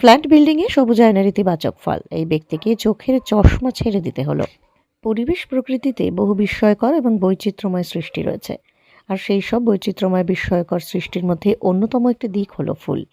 Flat বিল্ডিংয়ে সবুজায়নের ইতিবাচক ফল। এই ব্যক্তিকে চোখের চশমা ছেড়ে দিতে হলো। পরিবেশ প্রকৃতিতে বহু বিস্ময়কর এবং বৈচিত্র্যময় সৃষ্টি রয়েছে। আর সেই সব বৈচিত্র্যময়, বিস্ময়কর সৃষ্টির মধ্যে অন্যতম একটি দিক হলো ফুল।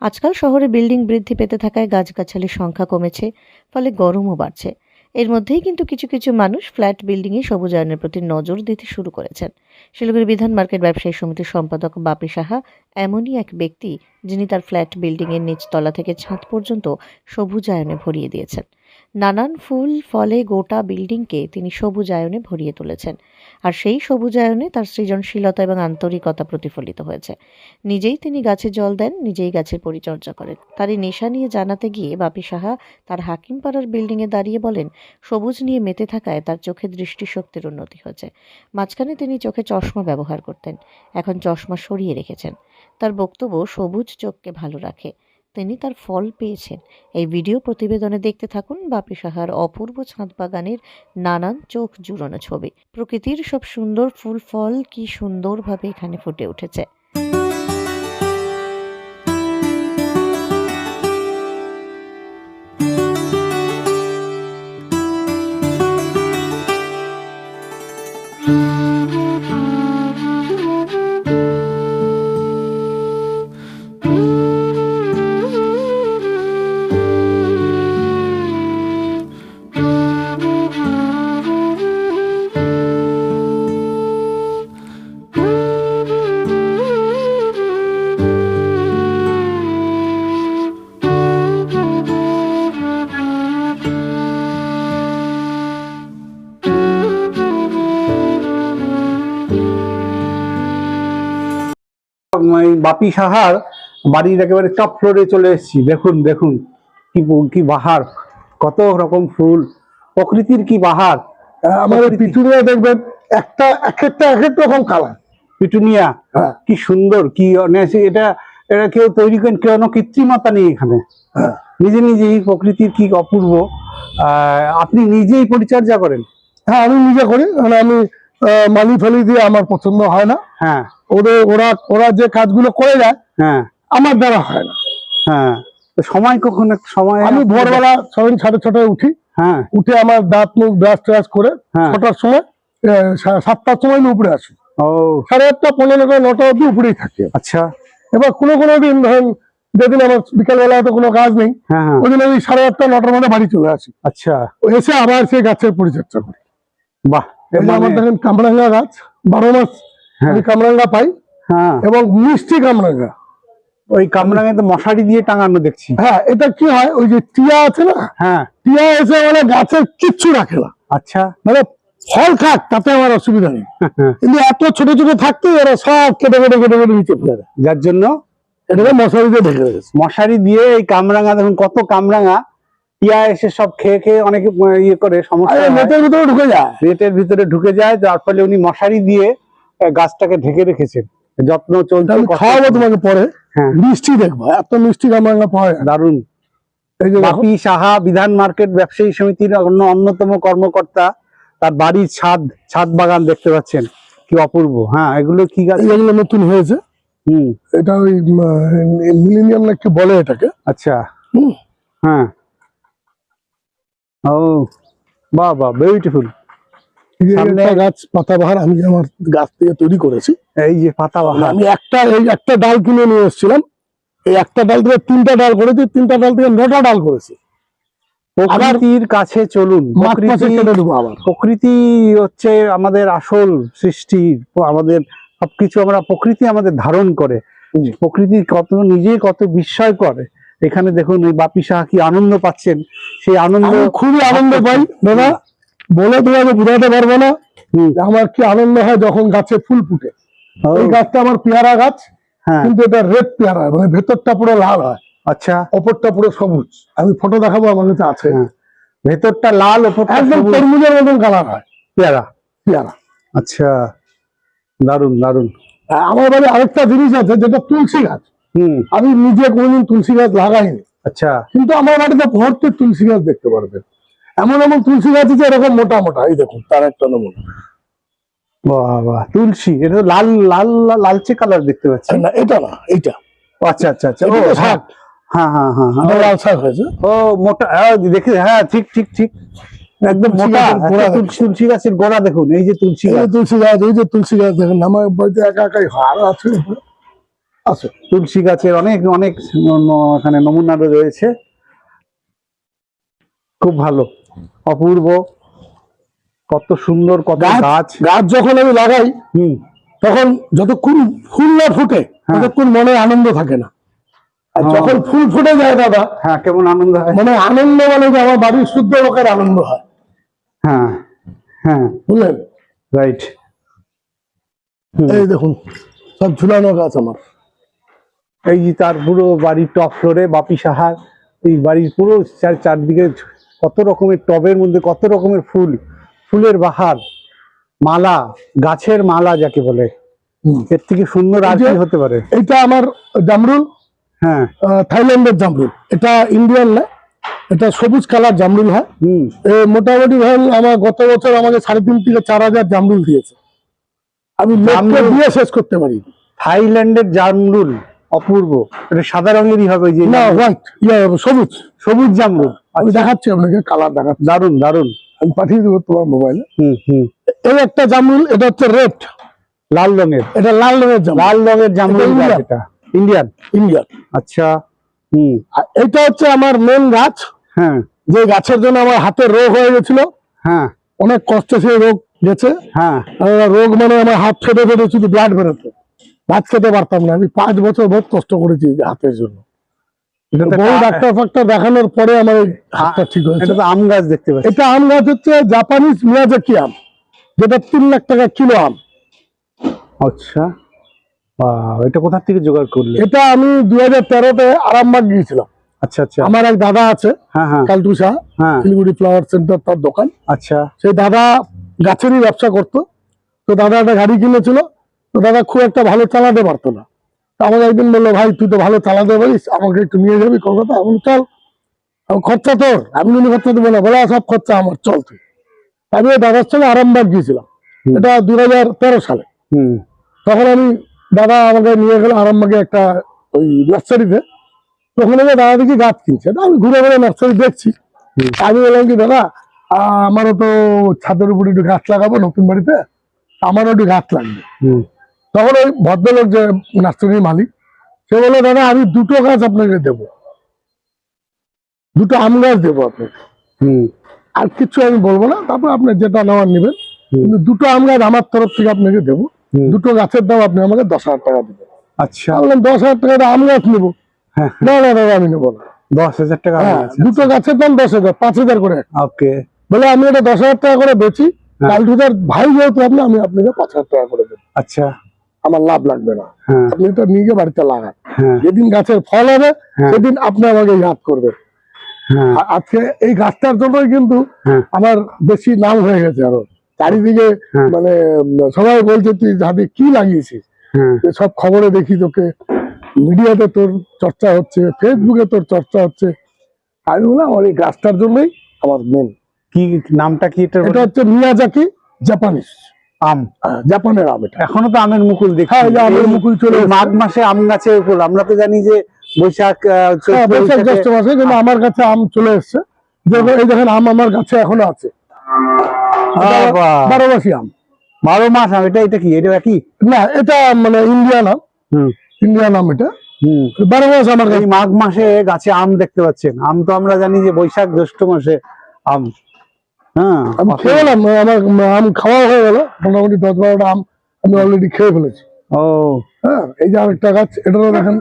আজকাল শহরে বিল্ডিং বৃদ্ধি পেতে থাকায় গাছগাছালির সংখ্যা কমেছে, ফলে গরমও বাড়ছে। এর মধ্যেই কিন্তু কিছু কিছু মানুষ ফ্ল্যাট বিল্ডিংয়ে সবুজায়নের প্রতি নজর দিতে শুরু করেছেন। শিলিগুড়ি বিধান মার্কেট ব্যবসায়ী সমিতির সম্পাদক বাপি সাহা এমনই এক ব্যক্তি যিনি তার ফ্ল্যাট বিল্ডিংয়ের নিচতলা থেকে ছাদ পর্যন্ত সবুজায়নে ভরিয়ে দিয়েছেন। নানান ফুল, ফলে গোটা বিল্ডিংকে তিনি সবুজায়নে ভরিয়ে তুলেছেন। আর সেই সবুজায়নে তার সৃজনশীলতা এবং আন্তরিকতা প্রতিফলিত হয়েছে। নিজেই তিনি গাছে জল দেন, নিজেই গাছের পরিচর্যা করেন। তার এই নেশা নিয়ে জানাতে গিয়ে বাপি সাহা তার হাকিমপাড়ার বিল্ডিংয়ে দাঁড়িয়ে বলেন, সবুজ নিয়ে মেতে থাকায় তার চোখে দৃষ্টিশক্তির উন্নতি হয়েছে। মাঝখানে তিনি চোখে চশমা ব্যবহার করতেন। এখন চশমা সরিয়ে রেখেছেন। তার বক্তব্য সবুজ চোখকে ভালো রাখে। তিনি তার ফল পেয়েছেন। এই ভিডিও প্রতিবেদনে দেখতে থাকুন বাপি সাহার অপূর্ব ছাঁদ বাগানের নানান চোখ জুড়ানো ছবি। প্রকৃতির সব সুন্দর ফুল, ফল কি সুন্দরভাবে এখানে ফুটে উঠেছে। বাপি সাহার বাড়ির একেবারে টপ ফ্লোরে চলে এসেছি। দেখুন দেখুন কি কি বাহার কত রকম ফুল প্রকৃতির কি বাহার। আমাদের পিটুনিয়া দেখবেন একটা এক একটা এক এক রকম কালার পিটুনিয়া হ্যাঁ। কি সুন্দর কি এটা এটা কেউ তৈরি করেন কোনো কৃত্রিমতা নেই এখানে। হ্যাঁ। নিজে নিজেই প্রকৃতির কি অপূর্ব। আহ, আপনি নিজেই পরিচর্যা করেন। হ্যাঁ আমি নিজে করি মানে আমি মালি ফালি দিয়ে আমার পছন্দ হয় না। হ্যাঁ। ওদের ওরা ওরা যে কাজগুলো করে যায় হ্যাঁ। আমার দ্বারা হয় না। হ্যাঁ। সময় কখন সময় আমি ভোরবেলা ছয় সাড়ে ছটায় উঠি। হ্যাঁ। উঠে আমার দাঁত মুখ ব্রাশ ট্রাশ করে হ্যাঁ। ছটার সময় সাতটার সময় আমি উপরে আসি। ও। সাড়ে আটটা পনেরোটা নটা অব্দি উপরেই থাকি। আচ্ছা। এবার কোনো কোনো দিন ধরেন যেদিন আমার বিকালবেলা তো কোনো কাজ নেই হ্যাঁ হ্যাঁ। ওই দিন আমি সাড়ে আটটা নটার মধ্যে বাড়ি চলে আসি। আচ্ছা। এসে আবার সেই গাছের পরিচর্যা করি। বাহ। আমার মানে- দেখেন কামরাঙ্গা গাছ বারো মাস হ্যাঁ। আমি কামরাঙ্গা পাই হ্যাঁ। এবং মিষ্টি কামরাঙ্গা। ওই কামরাঙে তো মশারি দিয়ে টাঙানো দেখছি। হ্যাঁ এটা কি হয়? ওই যে টিয়া আছে না? হ্যাঁ। টিয়া এসে মানে গাছের কিচ্ছু রাখে না। আচ্ছা। মানে ফল খাক তাতে আমার অসুবিধা নেই। কিন্তু এত ছোট ছোট থাকতে ওরা সব কেটে কেটে কেটে কেটে নিচে ফেলে যার জন্য? এটাকে মশারিতে ঢেকে রেখেছে। মশারি দিয়ে এই কামরাঙা দেখুন কত কামরাঙা টিয়া এসে সব খেয়ে খেয়ে অনেকে ইয়ে করে সমস্যা। নেটের ভিতরে ঢুকে যায়। নেটের ভিতরে ঢুকে যায় যার ফলে উনি মশারি দিয়ে গাছটাকে ঢেকে রেখেছেন। যত্ন কষ্ট খাওয়াবো তোমাকে পরে। হ্যাঁ। মিষ্টি দেখব। এত মিষ্টি দারুণ। দেখো, বাপি সাহা বিধান মার্কেট ব্যবসায়ী সমিতির অন্য অন্যতম কর্মকর্তা তার বাড়ির ছাদ ছাদ বাগান দেখতে পাচ্ছেন। কি অপূর্ব। হ্যাঁ এগুলো কি গাছ? এগুলো নতুন হয়েছে। হুম। এটা ওই মিলিনিয়াম না কি বলে এটাকে। আচ্ছা। হ্যাঁ। ও বাহ বাহ বিউটিফুল সামনে- গাছ পাতাবাহার আমি আমার গাছ থেকে তৈরি করেছি। এই যে পাতা বাহার আমি একটা এই একটা ডাল কিনে নিয়ে এসেছিলাম। এই একটা ডাল থেকে তিনটা ডাল করেছি তিনটা ডাল থেকে নটা ডাল করেছি। প্রকৃতির কাছে চলুন। প্রকৃতি হচ্ছে আমাদের আসল সৃষ্টি আমাদের সবকিছু আমরা প্রকৃতি আমাদের ধারণ করে। প্রকৃতি কত নিজে কত বিস্ময় করে। এখানে দেখুন এই বাপি সাহা কি আনন্দ পাচ্ছেন। সেই আনন্দ খুবই আনন্দ পাই। দাদা বলে তোমাকে বোঝাতে পারব না? আমার কি আনন্দ হয় যখন গাছে ফুল ফুটে? এই গাছটা আমার পেয়ারা গাছ হ্যাঁ। কিন্তু এটা রেড পেয়ারা মানে ভেতরটা পুরো লাল হয়। আচ্ছা। ওপরটা পুরো সবুজ। আমি ফটো দেখাবো আমার কাছে আছে। হ্যাঁ, ভেতরটা লাল ওপরটা একদম তরমুজের মতন কালার হয়। পেয়ারা? পেয়ারা। আচ্ছা। দারুণ দারুণ আমার বাড়ি আরেকটা জিনিস আছে যেটা তুলসী গাছ। আমি নিজে কোনোদিন তুলসী গাছ লাগাইনি। আচ্ছা। কিন্তু আমার বাড়িতে ভর্তি তুলসী গাছ দেখতে পারবেন এমন এমন তুলসী গাছ আছে এরকম মোটা মোটা এই দেখুন তার একটা নমুনা। বাহ তুলসী এটা লাল লাল লাল- লালচে কালার দেখতে পাচ্ছি। না এটা না এইটা। আচ্ছা আচ্ছা আচ্ছা ও হ্যাঁ। শাক। হ্যাঁ হ্যাঁ। আমার হয়েছে। ও মোটা হ্যাঁ দেখি হ্যাঁ ঠিক ঠিক ঠিক। একদম মোটা গাছের গোড়া তুলসী তুলসী গাছের গোড়া দেখুন এই যে তুলসী গাছ। তুলসী গাছ এই যে তুলসী গাছ দেখেন আমার বাড়িতে একা একাই আরও আছে। আছে। তুলসী গাছের অনেক অনেক এখানে নমুনা রয়েছে। খুব ভালো। অপূর্ব। কত সুন্দর কত গাছ গাছ। যখন আমি লাগাই হুম। তখন যতক্ষণ ফুল না ফুটে হ্যাঁ। ততক্ষণ মনে আনন্দ থাকে না। আর। যখন ফুল ফুটে যায় দাদা হ্যাঁ কেমন আনন্দ হয়। মানে আনন্দ মানে যে আমার বাড়ির শুদ্ধ লোকের আনন্দ হয়। হ্যাঁ হ্যাঁ। বুঝলেন? রাইট এই দেখুন সব ঝুলানো গাছ আমার। এই যে তার পুরো বাড়ির টপ ফ্লোরে বাপি সাহার এই বাড়ির পুরো চার চারদিকে কত রকমের টবের মধ্যে কত রকমের ফুল ফুলের বাহার মালা গাছের মালা যাকে বলে। এর থেকে সুন্দর আর কি হতে পারে? এটা আমার জামরুল হ্যাঁ। থাইল্যান্ডের জামরুল। এটা ইন্ডিয়ান না এটা সবুজ কালার জামরুল হয়। হুম। মোটামুটি ধরেন আমার গত বছর আমাকে সাড়ে তিন থেকে চার হাজার জামরুল দিয়েছে। আমি দিয়ে শেষ করতে পারি। থাইল্যান্ডের জামরুল। অপূর্ব। এটা সাদা রঙেরই হবে যে না হোয়াইট সবুজ। সবুজ জামরুল। আমি দেখাচ্ছি আপনাকে কালার দেখাচ্ছি। দারুণ দারুণ আমি পাঠিয়ে দেবো তোমার মোবাইলে হুম হুম। এই একটা জামরুল এটা হচ্ছে রেড লাল রঙের। এটা লাল রঙের লাল রঙের জামরুল এটা ইন্ডিয়ান। ইন্ডিয়ান আচ্ছা হুম। আর এটা হচ্ছে আমার মেন গাছ। হ্যাঁ। যে গাছের জন্য আমার হাতে রোগ হয়ে গেছিল। হ্যাঁ। অনেক কষ্টে সেই রোগ গেছে। হ্যাঁ। রোগ মানে আমার হাত ফেটে ফেটে শুধু ব্লাড বেরোতো ভাত খেতে পারতাম না। আমি পাঁচ বছর বহুত কষ্ট করেছি হাতের জন্য। বহু ডাক্তার ফাক্তার দেখানোর পরে আমার হাতটা ঠিক হয়েছে। এটা তো আম গাছ দেখতে পাচ্ছি। এটা আম গাছ হচ্ছে জাপানিজ মিয়াজাকি আম যেটা তিন লাখ টাকা কিলো আম। আচ্ছা। এটা কোথা থেকে জোগাড় করলে? এটা আমি দুই হাজার তেরোতে আরামবাগ গিয়েছিলাম। আচ্ছা আচ্ছা। আমার এক দাদা আছে হ্যাঁ হ্যাঁ। কালটু শাহ হ্যাঁ। শিলিগুড়ি ফ্লাওয়ার সেন্টার তার দোকান। আচ্ছা। সেই দাদা গাছেরই ব্যবসা করতো। তো দাদা একটা গাড়ি কিনেছিল তো দাদা খুব একটা ভালো চালাতে পারতো না। তো আমাকে একদিন বলল ভাই তুই তো ভালো চালাতে পারিস আমাকে একটু নিয়ে যাবি কলকাতা? আমি চল। খরচা তোর আমি কিন্তু খরচা দেবো না। বলে সব খরচা আমার চল তুই। আমি দাদার সঙ্গে আরামবাগ গিয়েছিলাম। এটা দু হাজার তেরো সালে। হুম। তখন আমি দাদা আমাকে নিয়ে গেল আরামবাগে একটা ওই নার্সারিতে তখন আমি দাদা দেখি গাছ কিনছে। আমি ঘুরে ঘুরে নার্সারি দেখছি। আমি বললাম কি দাদা আমারও তো ছাদের উপরে একটু গাছ লাগাবো নতুন বাড়িতে। আমারও একটু গাছ লাগবে। হুম। তখন ওই ভদ্রলোক যে নার্সারির মালিক সে বলল দাদা আমি দুটো গাছ আপনাকে দেবো। দুটো আম গাছ দেবো আপনাকে। আর কিছু আমি বলব না তারপর আপনি যেটা নেওয়ার নেবেন। কিন্তু দুটো আম গাছ আমার তরফ থেকে আপনাকে দেবো। দুটো গাছের দাম আপনি আমাকে দশ হাজার টাকা দেবেন। আচ্ছা। আমি বললাম দশ হাজার টাকা আম গাছ নেব? হ্যাঁ। না না দাদা আমি নেব না। দশ হাজার টাকা হ্যাঁ দুটো গাছের দাম দশ হাজার পাঁচ হাজার করে ওকে। বলে আমি এটা দশ হাজার টাকা করে বেচি। হ্যাঁ। কালটুদার ভাই যেহেতু আপনি আমি আপনাকে পাঁচ হাজার টাকা করে দেবো। আচ্ছা। আমার লাভ লাগবে না। হ্যাঁ। আপনি এটা গিয়ে বাড়িতে লাগান। হ্যাঁ। যেদিন গাছের ফল হবে হ্যাঁ। সেদিন আপনি আমাকে ইয়াদ করবেন। আজকে এই গাছটার জন্যই কিন্তু। আমার বেশি নাম হয়ে গেছে আরও। চারিদিকে। মানে সবাই বলছে তুই যাবি কি লাগিয়েছিস? সব খবরে দেখি তোকে। মিডিয়াতে তোর চর্চা হচ্ছে ফেসবুকে তোর চর্চা হচ্ছে। আমি বললাম আমার এই গাছটার জন্যই আমার মেন কি নামটা কি এটা এটা হচ্ছে মিয়াজাকি জাপানিস আম। জাপানের আম এটা। এখনও তো আমের মুকুল দেখি হ্যাঁ, আমের মুকুল চলে মাঘ মাসে আম ফুল আমরা তো জানি যে বৈশাখ হ্যাঁ, বৈশাখ জ্যৈষ্ঠ মাসে কিন্তু আমার কাছে আম চলে এসছে। এই দেখেন আম আমার কাছে এখনও আছে। বারো মাসি আম। বারো মাস আম এটা এটা কি? এটা কি? না এটা মানে ইন্ডিয়ান আম। ইন্ডিয়ান আম এটা। বারো মাস আমার মাঘ মাসে গাছে আম দেখতে পাচ্ছেন। আম তো আমরা জানি যে বৈশাখ জ্যৈষ্ঠ মাসে আম। হ্যাঁ। আমি খেয়ে এলাম আমার আম খাওয়া হয়ে গেল মোটামুটি দশ বারোটা আম আমি অলরেডি খেয়ে ফেলেছি। ও। হ্যাঁ এই যে আরেকটা গাছ এটারও দেখেন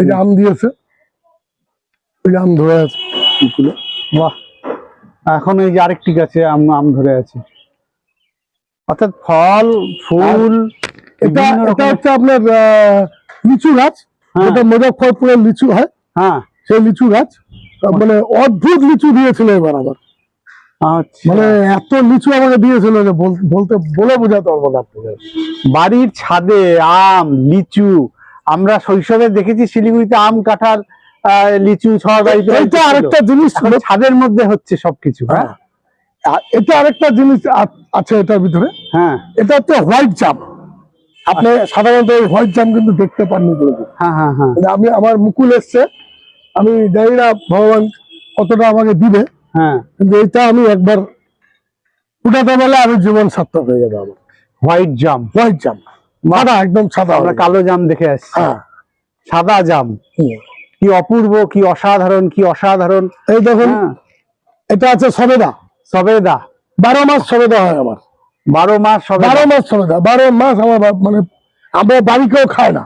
এই যে আম দিয়েছে এই যে আম ধরে আছে বাহ। এখন এই যে আরেকটি গাছে আম আম ধরে আছে। অর্থাৎ ফল ফুল এটা এটা হচ্ছে আপনার আহ, লিচু গাছ হ্যাঁ। যেটা মুজফ্ফরপুরের লিচু হয় হ্যাঁ। সেই লিচু গাছ মানে অদ্ভুত লিচু দিয়েছিল এবার আবার। মানে এত লিচু আমাকে দিয়েছিল যে বল- বলতে বলে বোঝাতে পারব না বাড়ির ছাদে আম লিচু আমরা শৈশবে দেখেছি শিলিগুড়িতে আম কাঁঠাল লিচু সবার বাড়িতে আরেকটা জিনিস ছাদের মধ্যে হচ্ছে সবকিছু হ্যাঁ? হ্যাঁ। এটা আরেকটা জিনিস আছে এটার ভিতরে। হ্যাঁ। এটা হচ্ছে হোয়াইট জাম। আপনি সাধারণত হোয়াইট জাম কিন্তু দেখতে পাননি হ্যাঁ হ্যাঁ হ্যাঁ। আমি আমার মুকুল এসছে। আমি জানি না ভগবান কতটা আমাকে দিবে। হ্যাঁ। কিন্তু এটা আমি একবার উঠাতে পারলে আমি জীবন সার্থক হয়ে যাবে আমার। হোয়াইট জাম হোয়াইট জাম সাদা একদম সাদা আমরা কালো জাম দেখে আসছি। হ্যাঁ। সাদা জাম কি অপূর্ব কি অসাধারণ কি অসাধারণ। এই দেখুন হ্যাঁ, এটা আছে সবেদা। সবেদা। বারো মাস সবেদা হয় আমার। বারো মাস বারো মাস সবেদা। বারো মাস আমার মানে আমরা বাড়ি কেউ খায় না।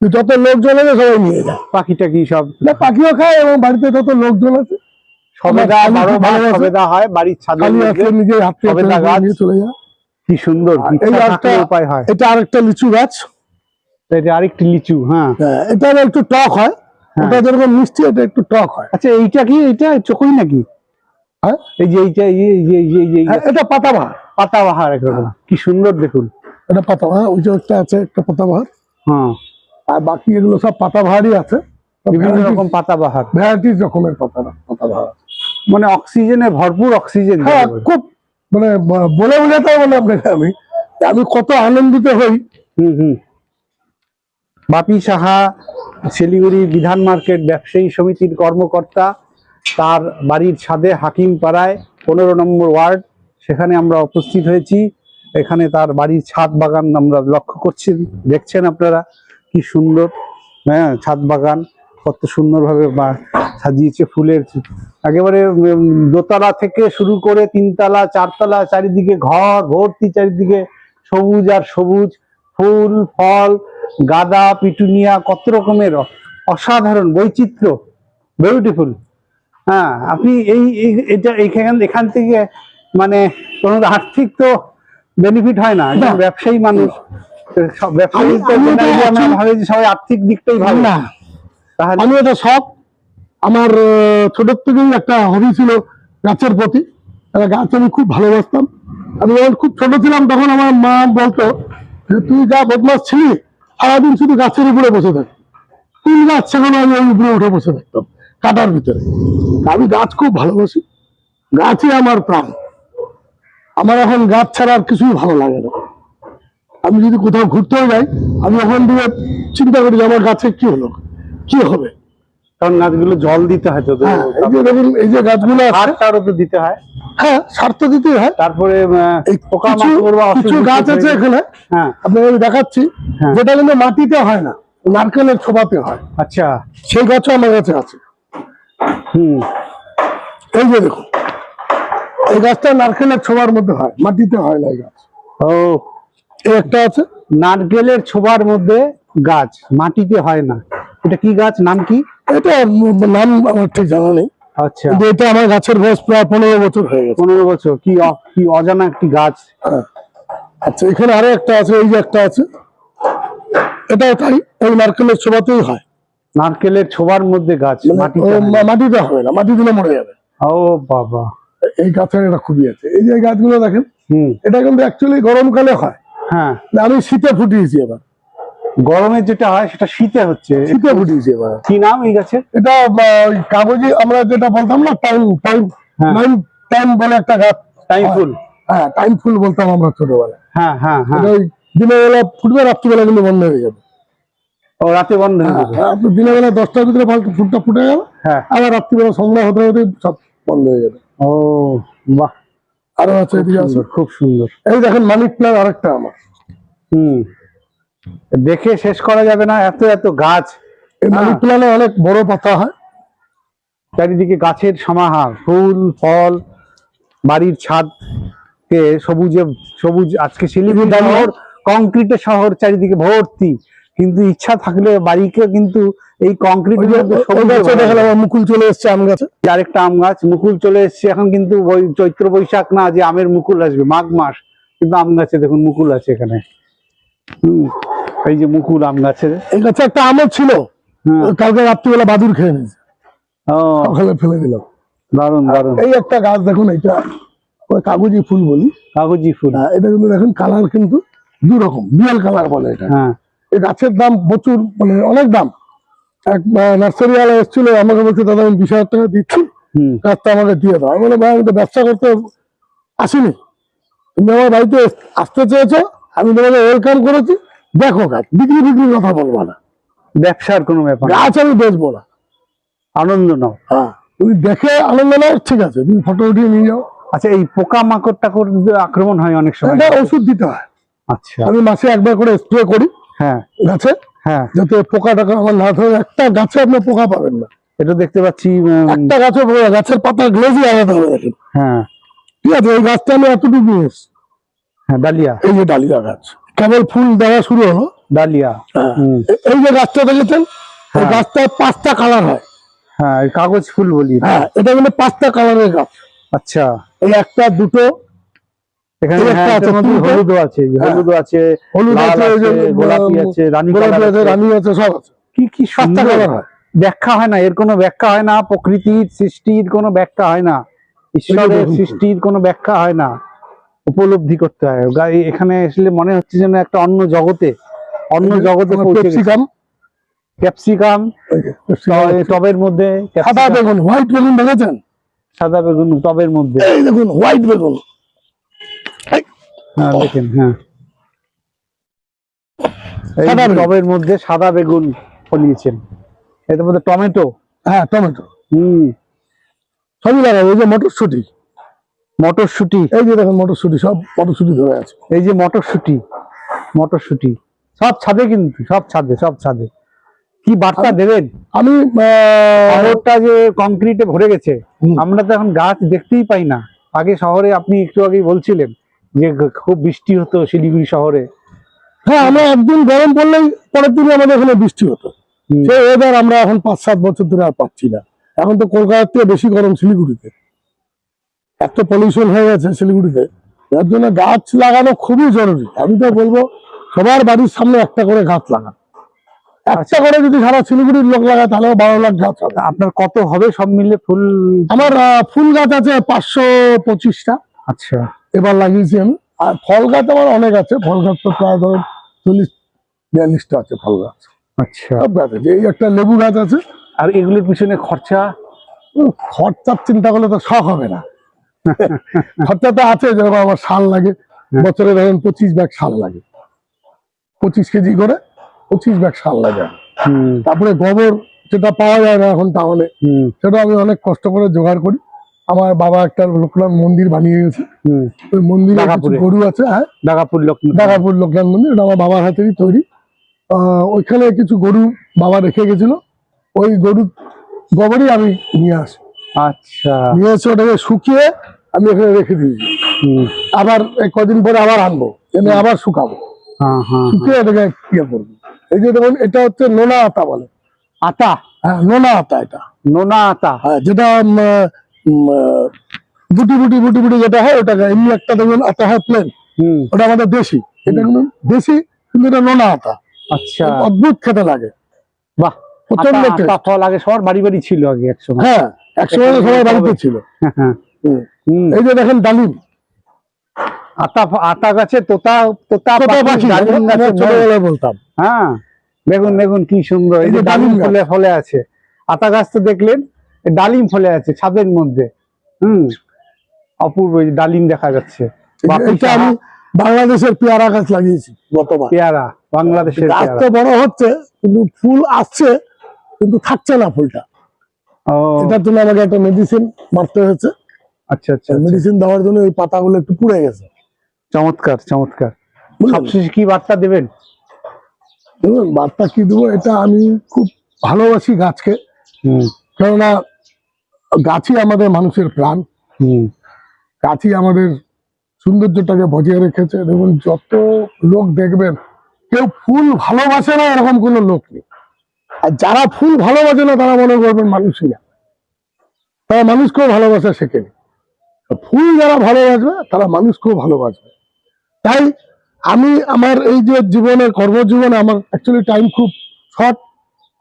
যত লোকজন আছে সবাই নিয়ে যায়। পাখিটা কি সব? না পাখিও খায় এবং বাড়িতে যত লোকজন আছে সবেদা বারো মাস হয় বাড়ির হাত গাছ। চলে যায়। কি সুন্দর এই ইচ্ছা উপায় হয়। এটা আরেকটা লিচু গাছ। এটা আরেকটি লিচু হ্যাঁ। হ্যাঁ, এটা একটু টক হয়। হ্যাঁ। ওটা যেরকম মিষ্টি এটা একটু টক হয়। আচ্ছা এইটা কি এইটা নাকি? হ্যাঁ? এই যে এইটা এই যে এই যে এই যে- এই যে হ্যাঁ, এটা পাতাবাহার। পাতাবাহার একরকম কি সুন্দর দেখুন। এটা পাতাবাহার ওই যে একটা আছে একটা পাতাবাহার। হ্যাঁ। আর বাকি এগুলো সব পাতা পাতাবাহারই আছে। বিভিন্ন রকম পাতাবাহার। ভ্যারাইটিস রকমের পাতা পাতাবাহার মানে অক্সিজেনে ভরপুর অক্সিজেন হ্যাঁ খুব মানে বলে বোঝাতে হবে না আপনাকে আমি। আমি কত আনন্দিত হই। হুম হুম। বাপি সাহা শিলিগুড়ি বিধান মার্কেট ব্যবসায়ী সমিতির কর্মকর্তা তার বাড়ির ছাদে হাকিম পাড়ায় পনেরো নম্বর ওয়ার্ড সেখানে আমরা উপস্থিত হয়েছি। এখানে তার বাড়ির ছাদ বাগান আমরা লক্ষ্য করছি। দেখছেন আপনারা কি সুন্দর হ্যাঁ ছাদ বাগান। কত সুন্দরভাবে বা- সাজিয়েছে ফুলের একেবারে দোতলা থেকে শুরু করে তিনতলা চারতলা চারিদিকে ঘর ভর্তি চারিদিকে সবুজ আর সবুজ। ফুল ফল গাঁদা পিটুনিয়া কত রকমের অসাধারণ বৈচিত্র্য। বিউটিফুল হ্যাঁ আপনি এই এটা এইখান এখান থেকে মানে কোনো আর্থিক তো বেনিফিট হয় না। ব্যবসায়ী মানুষ ব্যবসায়ী সবাই আর্থিক দিকটাই ভাবে না। আমি এটা শখ। আমার ছোট থেকেই একটা হবি ছিল গাছের প্রতি। গাছ আমি খুব ভালোবাসতাম। আমি যখন খুব ছোট ছিলাম তখন আমার মা বলতো যে, তুই যা বদমাস ছিলি, সারাদিন শুধু গাছের উপরে বসে থাক। তিন গাছ সেখানে আমি ওই উপরে উঠে বসে থাকতাম, কাটার ভিতরে। আমি গাছ খুব ভালোবাসি। গাছই আমার প্রাণ। আমার এখন গাছ ছাড়া আর কিছুই ভালো লাগে না। আমি যদি কোথাও ঘুরতেও যাই, আমি ওখান থেকে চিন্তা করি যে, আমার গাছে কি হলো? কি হবে? কারণ গাছগুলো জল দিতে হয় হ্যাঁ, এই যে গাছগুলো আছে সারটারও তো দিতে হয়। হ্যাঁ হয়। তারপরে কিছু গাছ আছে এখানে। হ্যাঁ। দেখাচ্ছি। হ্যাঁ। যেটা কিন্তু মাটিতে হয় না নারকেলের ছোপাতে হয়। আচ্ছা। সেই গাছও আমার কাছে আছে। হুম। এই যে দেখুন এই গাছটা নারকেলের ছোবার মধ্যে হয় মাটিতে হয় না এই গাছ। ও। একটা আছে। নারকেলের ছোবার মধ্যে গাছ মাটিতে হয় না। এটা কি গাছ? নাম কি? এটা নাম আমার ঠিক জানা নেই। আচ্ছা। এটা আমার গাছের বয়স প্রায় পনেরো বছর হয়ে গেছে। পনেরো বছর। কি কি অজানা একটি গাছ? হ্যাঁ। আচ্ছা এখানে আরও একটা আছে এই যে একটা আছে। এটাও তাই এই নারকেলের ছোবাতেই হয়। নারকেলের ছোবার মধ্যে গাছ মানে মাটিতে হবে না মাটি দিলে মরে যাবে। ও বাবা। এই গাছের এটা খুবই আছে। এই যে গাছগুলো দেখেন হুম। এটা কিন্তু অ্যাকচুয়ালি গরমকালে হয়। হ্যাঁ। আমি শীতে ফুটিয়েছি এবার। গরমে যেটা হয় সেটা শীতে হচ্ছে। শীতে ফুটিয়েছি এবার। কি নাম এই গাছের? এটা ওই কাগজে আমরা যেটা বলতাম না টাইম টাইম হ্যাঁ। টাইম টাইম বলে একটা গাছ টাইম ফুল। হ্যাঁ টাইম ফুল বলতাম আমরা ছোটবেলায়। হ্যাঁ হ্যাঁ হ্যাঁ। দিনের বেলা ফুটবে রাত্রিবেলা কিন্তু বন্ধ হয়ে যাবে। ও রাতে বন্ধ হয়ে যাবে। দিনের বেলা দশটার ভিতরে ফুটটা ফুটে গেল হ্যাঁ। আবার রাত্রিবেলা সন্ধ্যা হতে হতে সব বন্ধ হয়ে যাবে। ও বাহ। আরও আছে খুব সুন্দর। এই দেখেন মানিক প্ল্যান আরেকটা আমার। হুম। দেখে শেষ করা যাবে না এত এত গাছ। মানিক হ্যাঁ। অনেক বড় পাতা হয়। চারিদিকে গাছের সমাহার ফুল ফল বাড়ির ছাদ কে সবুজে সবুজ আজকে শিলিগুড়ি শহর কংক্রিটের শহর চারিদিকে ভর্তি। কিন্তু ইচ্ছা থাকলে বাড়িকে কিন্তু এই। আমার মুকুল চলে এসছে আম গাছে। আরেকটা আম গাছ মুকুল চলে এসছে। এখন কিন্তু চৈত্র বৈশাখ না যে আমের মুকুল আসবে মাঘ মাস। কিন্তু আম গাছে দেখুন মুকুল আছে এখানে। এই যে মুকুল আম গাছের। এই গাছে একটা আমও ছিল। কালকে রাত্রিবেলা বাদুর খেয়ে নিয়েছে। সকালে ফেলে দিলাম দারুণ দারুণ এই একটা গাছ দেখুন এটা ওই কাগজি ফুল বলি। কাগজি ফুল। হ্যাঁ, এটা কিন্তু দেখুন কালার কিন্তু দু রকম ডুয়াল কালার বলে এটা। হ্যাঁ। এই গাছের দাম প্রচুর মানে অনেক দাম। এক নার্সারি ওয়ালা এসেছিল আমাকে বলছে দাদা আমি বিশ হাজার টাকা দিচ্ছি গাছটা আমাকে দিয়ে দাও। আমি বলে ভাই আমি তো ব্যবসা করতে আসিনি। তুমি আমার বাড়িতে আসতে চেয়েছো আমি তোমাকে ওয়েলকাম করেছি। দেখো গাছ বিক্রি বিক্রির কথা বলব না। ব্যবসার কোনো ব্যাপার। গাছ আমি বেচবো না। আনন্দ নাও। হ্যাঁ তুমি দেখে আনন্দ নাও ঠিক আছে তুমি ফটো উঠিয়ে নিয়ে যাও। আচ্ছা এই পোকা মাকড় টাকড় আক্রমণ হয় অনেক সময়। এটা ওষুধ দিতে হয়। আচ্ছা। আমি মাসে একবার করে স্প্রে করি। হ্যাঁ। গাছে। হ্যাঁ। যাতে পোকা টাকা আমার না ধরে একটা গাছে আপনি পোকা পাবেন না। এটা দেখতে পাচ্ছি একটা গাছে গাছের পাতা গ্লেজি আলাদা হবে দেখেন হ্যাঁ। ঠিক আছে এই গাছটা আমি এতটুকু নিয়ে এসেছি। হ্যাঁ ডালিয়া। এই যে ডালিয়া গাছ। কেবল ফুল দেওয়া শুরু হলো? ডালিয়া এই যে গাছটা দেখেছেন? এই হ্যাঁ। পাঁচটা কালার হয়। হ্যাঁ কাগজ ফুল বলি। হ্যাঁ এটা পাঁচটা কালারের গাছ। আচ্ছা। এই একটা দুটো এখানে হ্যাঁ, আছে। হলুদও আছে হলুদ আছে গোলাপি আছে রানী আছে আছে। রানী আছে সব আছে। কি কি পাঁচটা কালার হয়। ব্যাখ্যা হয় না এর কোনো ব্যাখ্যা হয় না প্রকৃতির সৃষ্টির কোনো ব্যাখ্যা হয় না। ঈশ্বরের সৃষ্টির কোনো ব্যাখ্যা হয় না। উপলব্ধি করতে হয়। গা- এখানে আসলে মনে হচ্ছে যেন একটা অন্য জগতে অন্য জগতে ক্যাপসিকাম। ক্যাপসিকাম। টবের মধ্যে সাদা বেগুন হোয়াইট বেগুন দেখেছেন? সাদা বেগুন টবের মধ্যে। এই দেখুন হোয়াইট বেগুন। হ্যাঁ দেখেন হ্যাঁ। এই টবের মধ্যে সাদা বেগুন ফলিয়েছেন। এটার মধ্যে টমেটো। হ্যাঁ টমেটো। হুম। সবই লাগাবো এই যে মটরশুটি। মটরশুটি। এই যে দেখেন মটরশুটি সব মটরশুটি ধরে আছে। এই যে মটরশুটি মটরশুটি। সব ছাদে কিন্তু সব ছাদে সব ছাদে। কি বার্তা দেবেন? আমি শহরটা যে কংক্রিটে ভরে গেছে আমরা তো এখন গাছ দেখতেই পাই না। আগে শহরে আপনি একটু আগেই বলছিলেন যে খুব বৃষ্টি হতো শিলিগুড়ি শহরে। হ্যাঁ আমরা একদিন গরম পড়লেই পরের দিনে আমাদের এখানে বৃষ্টি হতো। সেই ওয়েদার আমরা এখন পাঁচ সাত বছর ধরে আর পাচ্ছি না। এখন তো কলকাতার থেকে বেশি গরম শিলিগুড়িতে। এত পলিউশন হয়ে গেছে শিলিগুড়িতে। যার জন্য গাছ লাগানো খুবই জরুরি। আমি তো বলব সবার বাড়ির সামনে একটা করে গাছ লাগান। একটা করে যদি সারা শিলিগুড়ির লোক লাগায় তাহলে বারো লাখ গাছ হবে। আপনার কত হবে? সব মিলে ফুল আমার ফুল গাছ আছে পাঁচশো পঁচিশটা। আচ্ছা। এবার লাগিয়েছি আমি। আর ফল গাছ আমার অনেক আছে। ফল গাছ তো প্রায় ধরুন চল্লিশ বিয়াল্লিশটা আছে ফল গাছ। আচ্ছা। সব গাছ আছে। এই একটা লেবু গাছ আছে। আর এগুলির পিছনে খরচা? খরচার চিন্তা করলে তো শখ হবে না। খরচা তো আছে যেরকম আমার সার লাগে। বছরে ধরেন পঁচিশ ব্যাগ সার লাগে। পঁচিশ কেজি করে পঁচিশ ব্যাগ সার লাগে। তারপরে গোবর যেটা পাওয়া যায় না এখন টাউনে সেটা আমি অনেক কষ্ট করে জোগাড় করি। আমার বাবা একটা লোকনাথ মন্দির বানিয়ে গেছে। ওই মন্দিরে গরু আছে হ্যাঁ? দাগাপুর লোক দাগাপুর লোকনাথ মন্দির এটা আমার বাবার হাতেরই তৈরি। আহ, ওইখানে কিছু গরু বাবা রেখে গেছিল। ওই গরু গোবরই আমি নিয়ে আসি। আচ্ছা। নিয়ে এসে ওটাকে শুকিয়ে আমি এখানে রেখে দিয়েছি। আবার কদিন পরে আবার আনব এনে আবার শুকাবো। হ্যাঁ হ্যাঁ শুকিয়ে এটাকে ইয়ে করব। এই যে দেখুন এটা হচ্ছে নোনা আতা বলে। আতা? হ্যাঁ নোনা আতা এটা। নোনা আতা? হ্যাঁ যেটা বুটি বুটি বুটি বুটি যেটা হয় ওটাকে এমনি একটা দেখুন আতা হয় প্লেন হুম। ওটা আমাদের দেশি। এটা কিন্তু দেশি কিন্তু এটা নোনা আতা। আচ্ছা। অদ্ভুত খেতে লাগে। বাহ প্রচণ্ড আগে সবার বাড়ি বাড়ি ছিল আগে একসময়। হ্যাঁ একসময় সবাই বাড়িতে ছিল। হ্যাঁ। হুম। এই যে দেখেন ডালিম। আতা আতা গাছে তোতা তোতা পাখি, ডালিম গাছে। ছোটবেলায় বলতাম। হ্যাঁ দেখুন দেখুন কি সুন্দর। এই যে ডালিম ফলে ফলে আছে। আতা গাছ তো দেখলেন ডালিম ফলে আছে ছাদের মধ্যে। হুম অপূর্ব এই ডালিম দেখা যাচ্ছে। আমি বাংলাদেশের পেয়ারা গাছ লাগিয়েছি গতবার পেয়ারা বাংলাদেশের গাছ তো বড় হচ্ছে কিন্তু ফুল আসছে কিন্তু থাকছে না ফুলটা। ও। এটার জন্য আমাকে একটা মেডিসিন মারতে হয়েছে। আচ্ছা আচ্ছা আচ্ছা। মেডিসিন দেওয়ার জন্য এই পাতাগুলো একটু পুড়ে গেছে। চমৎকার চমৎকার? সবশেষে কি বার্তা দেবেন? বার্তা কি দেবো এটা আমি খুব ভালোবাসি গাছকে। কেননা গাছই আমাদের মানুষের প্রাণ। গাছই আমাদের সৌন্দর্যটাকে বজায় রেখেছে। দেখুন যত লোক দেখবেন কেউ ফুল ভালোবাসে না এরকম কোনো লোক নেই। আর যারা ফুল ভালোবাসে না তারা মনে করবেন মানুষই না। তারা মানুষকেও ভালোবাসা শেখেনি। ফুল যারা ভালোবাসবে তারা মানুষকেও ভালোবাসবে। তাই আমি আমার এই যে জীবনে কর্মজীবনে আমার অ্যাকচুয়ালি টাইম খুব শর্ট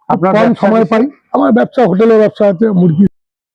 আপনার কম সময় পাই। আমার ব্যবসা হোটেলের ব্যবসা আছে মুরগি